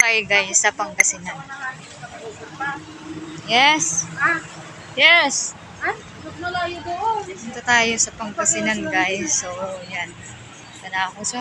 tayo guys sa Pangasinan. Yes. Yes. Dito tayo sa Pangasinan guys. So, yan. Sana ako sa...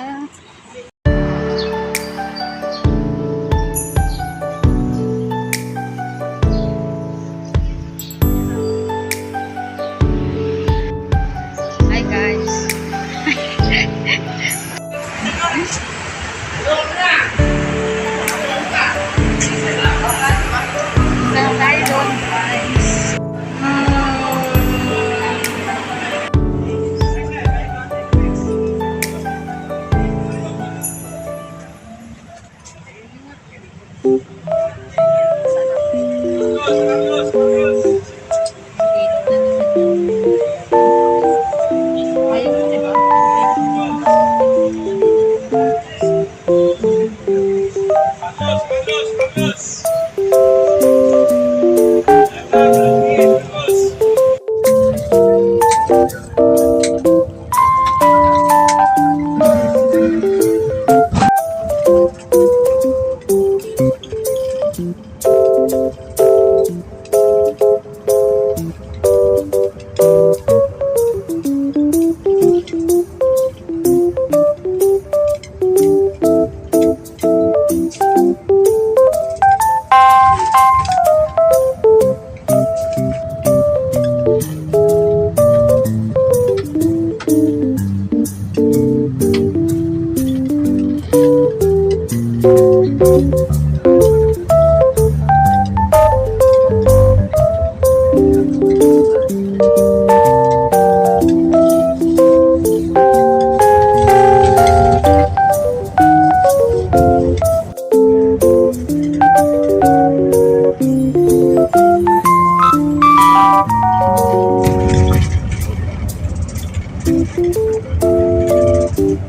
Ayan.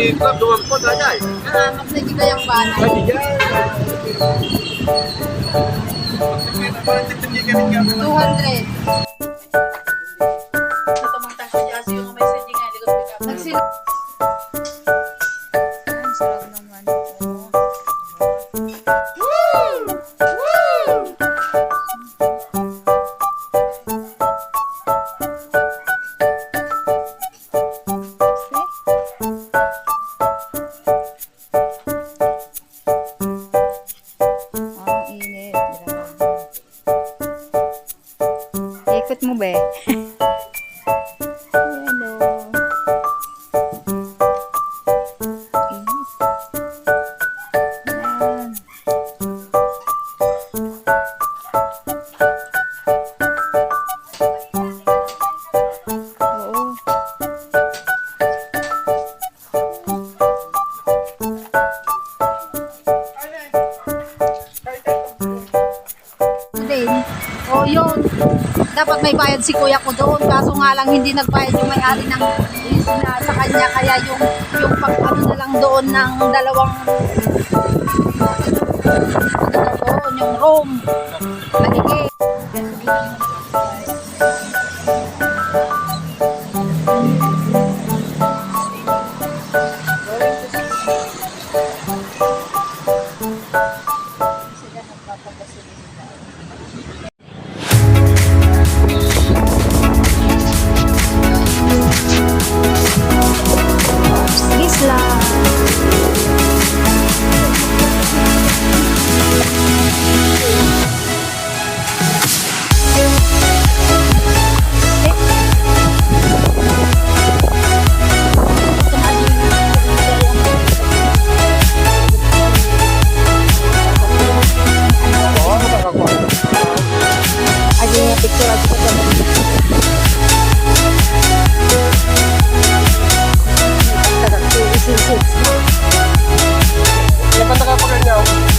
Hindi ko duwag po dajay. Anak na di kayang bana. Nga. 200. mulher. May bayad si kuya ko doon. Kaso nga lang hindi nagbayad yung may-ari ng isla sa kanya. Kaya yung, yung pag ano na lang doon ng dalawang ano doon, yung room. Maligay. out.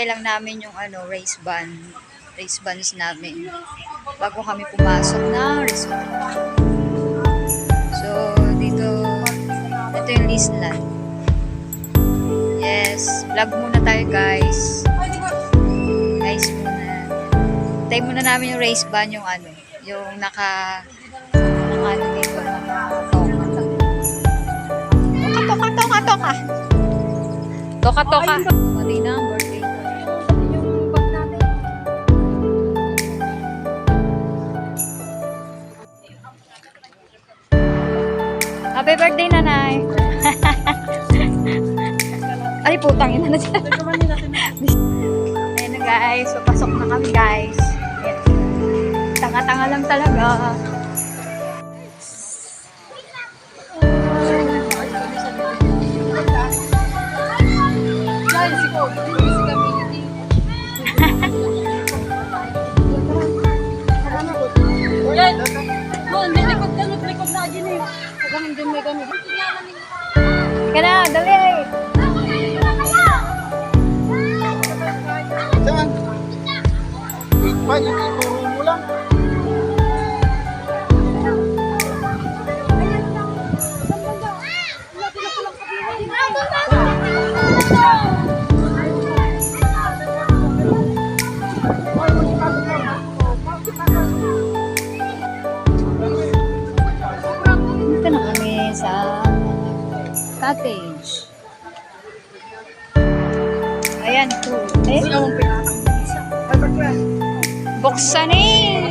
Lang, hintay lang namin yung ano, race band. Race bands namin. Bago kami pumasok na resort. So, dito, ito yung Lisland. Yes, vlog muna tayo guys. Guys muna. Hintay muna namin yung race band, yung ano, yung naka, naka ano dito, naka toka. Toka, toka, toka, toka. Toka, toka. Marina, Happy birthday, nanay. Ay, putang ina na siya. Ayan na guys, so pasok na kami guys. Tanga-tanga lang talaga. Eh. Gamin din may gamin. Ika na, dali. Saan? Man, yung ituro mo lang. Cottage. Ayan, cool. Eh, buksan eh.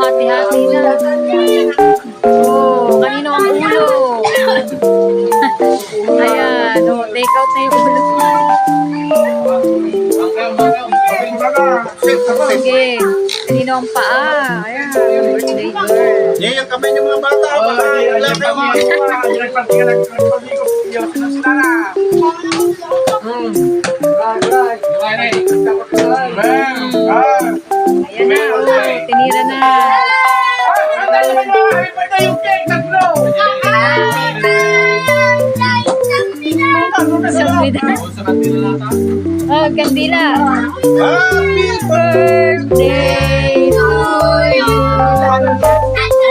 Hati-hati na. Ang paa? Ayan, birthday girl. Yan yung kamay ng mga bata. Baka wala kayo mga Ayan na, oh, tinira na. Sabi na. Sa kanila nata. Oh, kandila. Happy Birthday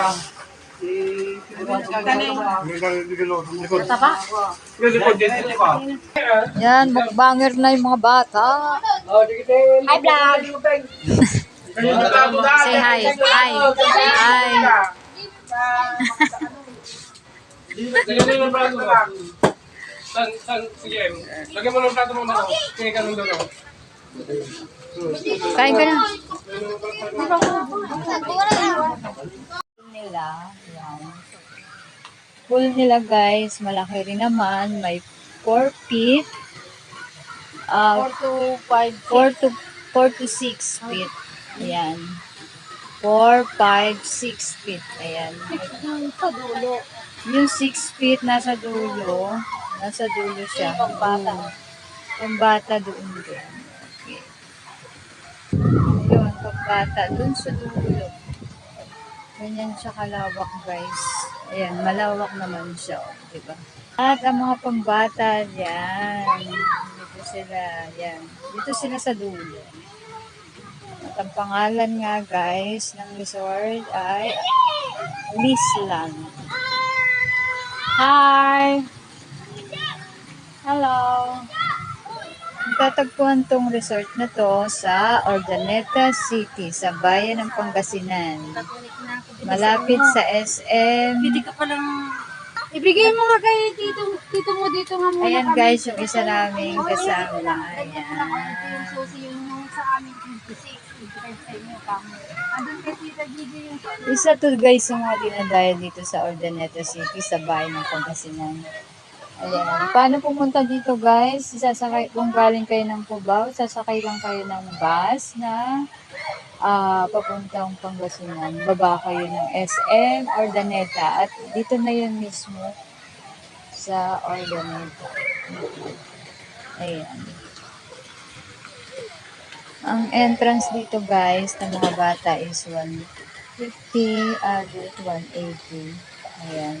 Pa. Yan, mukbanger na yung mga bata. Hi, vlog! Say hi. Hi. Hi. San, san, sige. Lagyan mo ng plato mo na. Tingin ka nung. Kain ka na. nila. Yan. Pool nila guys. Malaki rin naman. May 4 feet. Uh, 4 to 5. 4 to 4 to 6 feet. Ayan. 4, 5, 6 feet. Ayan. Sa dulo. Yung 6 feet nasa dulo. Nasa dulo siya. Pambata. Pambata doon din. Okay. Ayun, pambata. Doon sa dulo. Ganyan siya kalawak guys. Ayan, malawak naman siya. Oh, diba? At ang mga pambata, yan. Dito sila, yan. Dito sila sa dulo. At ang pangalan nga guys ng resort ay Misland. Hi! Hello! Tatagpuan tong resort na to sa Ordaneta City, sa bayan ng Pangasinan. Malapit sa SM. Hindi ka palang... Ibigay mo nga kay tito, tito mo dito nga muna Ayan kami. guys, yung isa naming Oo, kasama. Ayan. lang ako dito yung susi yung yung sa amin 26, 25 sa inyo kamo. Andun kay Tita Gigi yung Isa to guys yung mga dinadayo dito sa Ordaneta City, sa bayan ng Pangasinan. Ayan. Paano pumunta dito guys? Sasakay, kung galing kayo ng Cubao, sasakay lang kayo ng bus na ah papuntang Pangasinan. Baba kayo ng SM Ordaneta at dito na yun mismo sa Ordaneta. Ayan. Ang entrance dito guys ng mga bata is 150, adult 180. Ayan.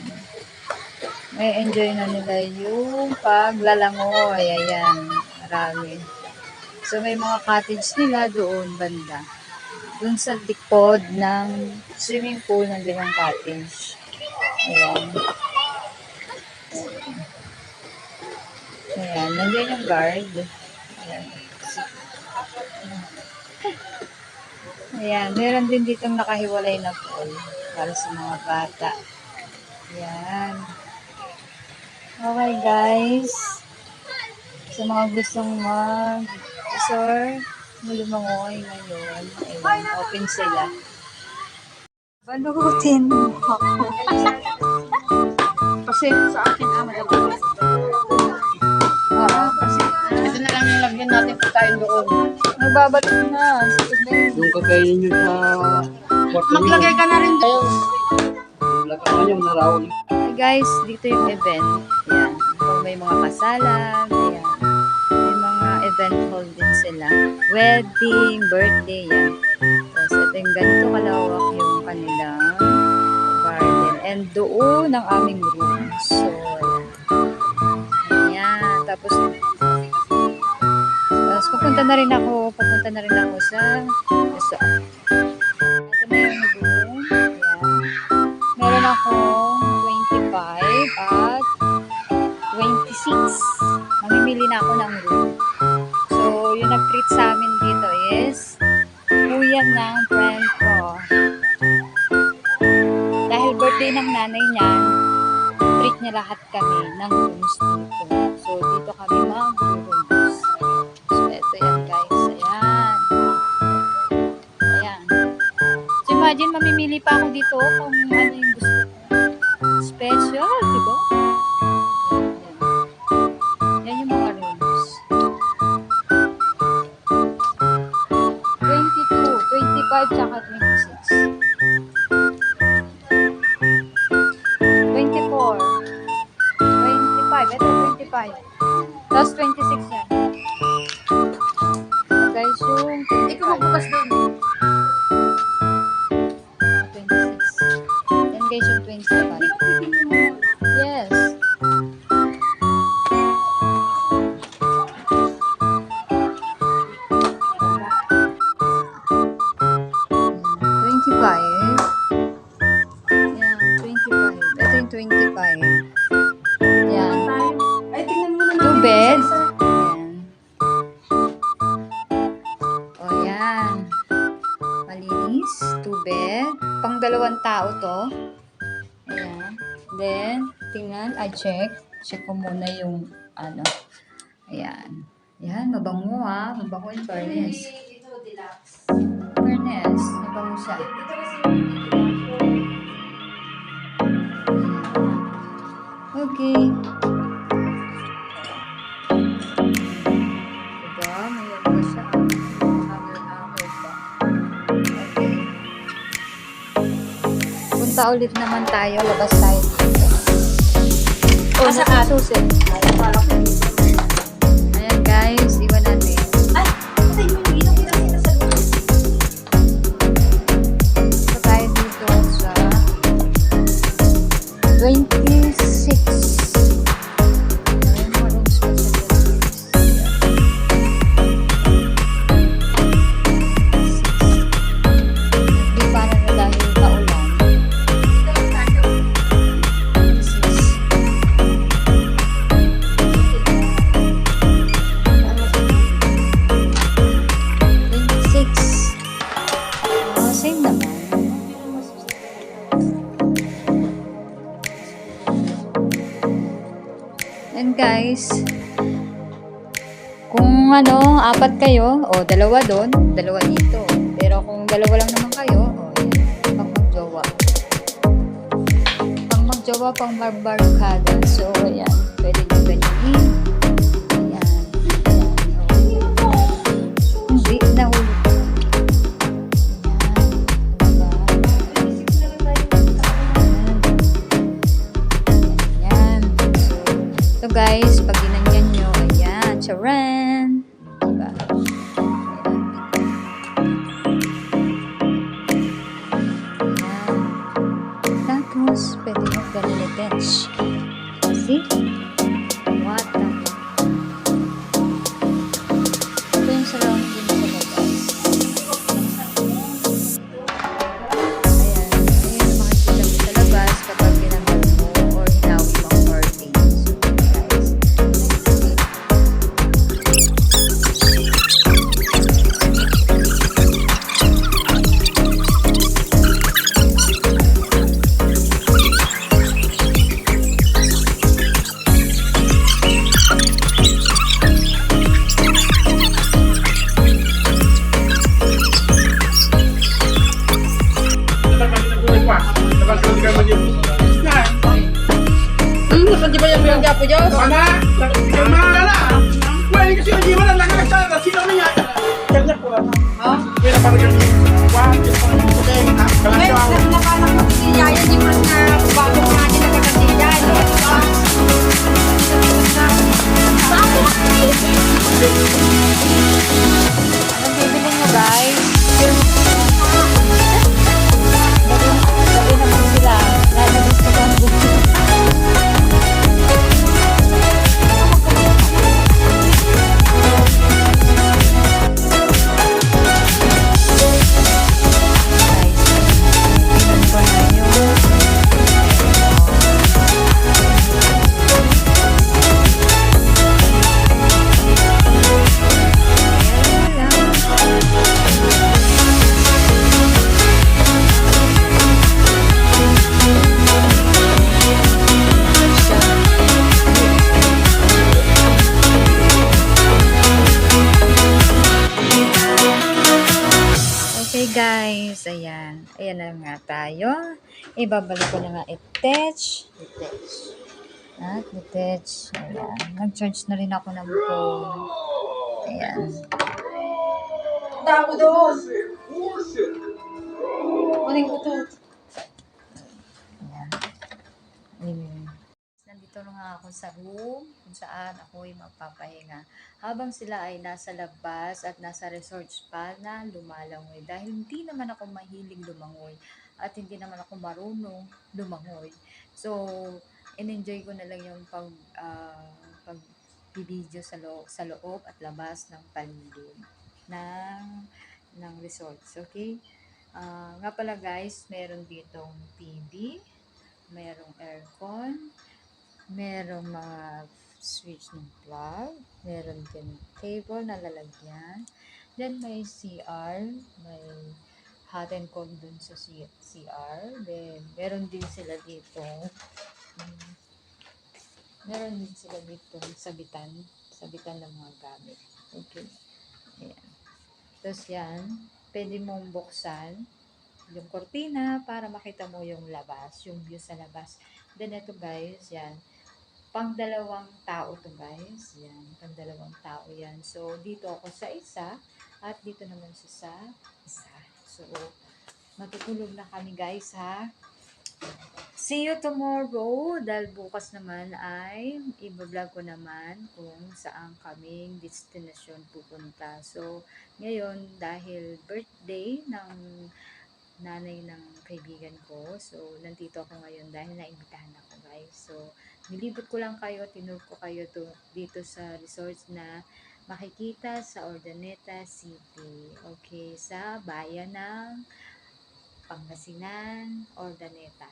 May enjoy na nila yung paglalangoy. Ayan. Marami. So may mga cottage nila doon banda. Doon sa likod ng swimming pool ng limang cottage. Ayan. Ayan. Nandiyan yung guard. Ayan. Ayan, meron din ditong nakahiwalay na pool para sa mga bata. Ayan. Okay guys. Sa mga gustong mag Malumangoy ngayon. Ayun, open sila. Balutin mo ako. kasi sa akin, ah, magagamit. Ah, ito na lang yung lagyan natin po tayo doon. Nagbabalik na. Yung kakainin nyo sa... Maglagay ka na rin doon. Maglagay ka nyo, narawin. Hey guys, dito yung event. Yan. Kung may mga kasalan, eventful din sila. Wedding, birthday, yan. Tapos ito yung ganito kalawak yung kanilang garden. And doon ang aming room. So, ayan. Tapos, tapos pupunta na rin ako, pupunta na rin ako sa, sa subscribe, tsaka ng dalawang tao to. Ayan. Then, tingnan, I check. Check ko muna yung, ano, ayan. Ayan, mabango ha. Mabango yung furnace. Furnace, mabango siya. Okay. paulit naman tayo. Labas tayo dito. O, Asa oh, susi. Oh, dalawa doon, dalawa dito. Pero kung dalawa lang naman kayo, oh, o, yun, pang magjowa. Pang magjowa, pang barbarkada. So, ayan, pwede nyo ganyanin. Ayan, ayan, oh. guys, pag ginanyan nyo, ayan, charan! Ibabalik ko na nga i-touch. I-touch. At i-touch. Ayan. Nag-charge na rin ako ng phone. Ayan. Dako doon. Kunin ko to. Ayan. Ayan. Nandito na nga ako sa room kung saan ako ay magpapahinga. Habang sila ay nasa labas at nasa resort spa na lumalangoy. Dahil hindi naman ako mahilig lumangoy at hindi naman ako marunong lumangoy. So, in-enjoy ko na lang yung pag, ah, pag video sa, loob, sa loob at labas ng paligid ng, ng resorts. Okay? Ah, nga pala guys, meron ditong TV, merong aircon, merong mga switch ng plug, meron din table na lalagyan, then may CR, may hot and cold dun sa CR, then meron din sila dito, mm, meron din sila dito sabitan, sabitan ng mga gamit. Okay. Ayan. Tapos yan, pwede mong buksan yung kortina para makita mo yung labas, yung view sa labas. Then ito guys, yan. Pang dalawang tao to guys. Yan, pang dalawang tao yan. So dito ako sa isa at dito naman siya sa isa. So matutulog na kami guys ha. See you tomorrow dahil bukas naman ay i-vlog ko naman kung saan kaming destination pupunta. So, ngayon dahil birthday ng nanay ng kaibigan ko. So, nandito ako ngayon dahil naimbitahan ako guys. So, nilibot ko lang kayo, tinur ko kayo to, dito sa resort na makikita sa Ordaneta City. Okay, sa bayan ng Pangasinan, Ordaneta.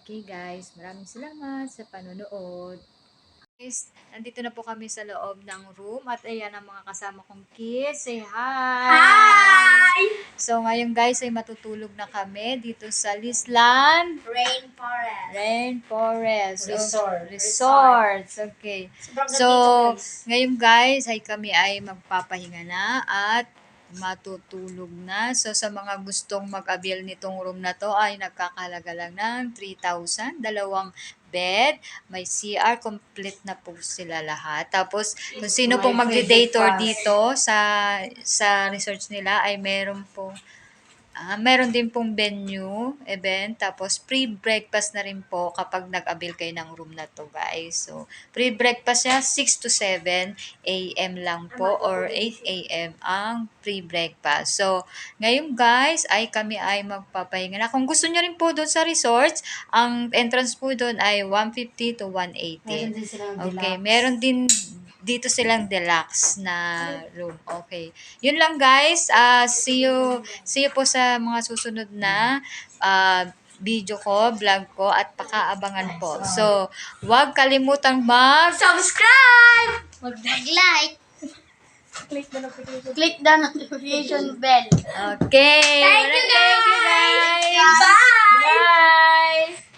Okay guys, maraming salamat sa panonood. Guys, nandito na po kami sa loob ng room at ayan ang mga kasama kong kids. Say hi! Hi! So ngayon guys ay matutulog na kami dito sa Lisland Rainforest. Rainforest. So, Resort. Resorts. Okay. So, ngayon guys ay kami ay magpapahinga na at matutulog na. So, sa mga gustong mag-avail nitong room na to ay nagkakalaga lang ng 3,000. Dalawang bed, may CR, complete na po sila lahat. Tapos, kung sino pong pass. dito sa sa research nila ay meron pong Ah, meron din pong venue, event, tapos free breakfast na rin po kapag nag-avail kayo ng room na to, guys. So, free breakfast siya, 6 to 7 a.m. lang po or 8 a.m. ang free breakfast. So, ngayon guys, ay kami ay magpapahinga na. Kung gusto nyo rin po doon sa resorts, ang entrance po doon ay 150 to 180. Meron din silang Okay, deluxe. meron din dito silang deluxe na room. Okay. Yun lang guys. Uh, see you see you po sa mga susunod na uh, video ko, vlog ko at pakaabangan po. So, huwag kalimutang mag subscribe, mag-like, click the notification, click the notification bell. Okay. Thank you guys. Thank you guys. Bye. Bye.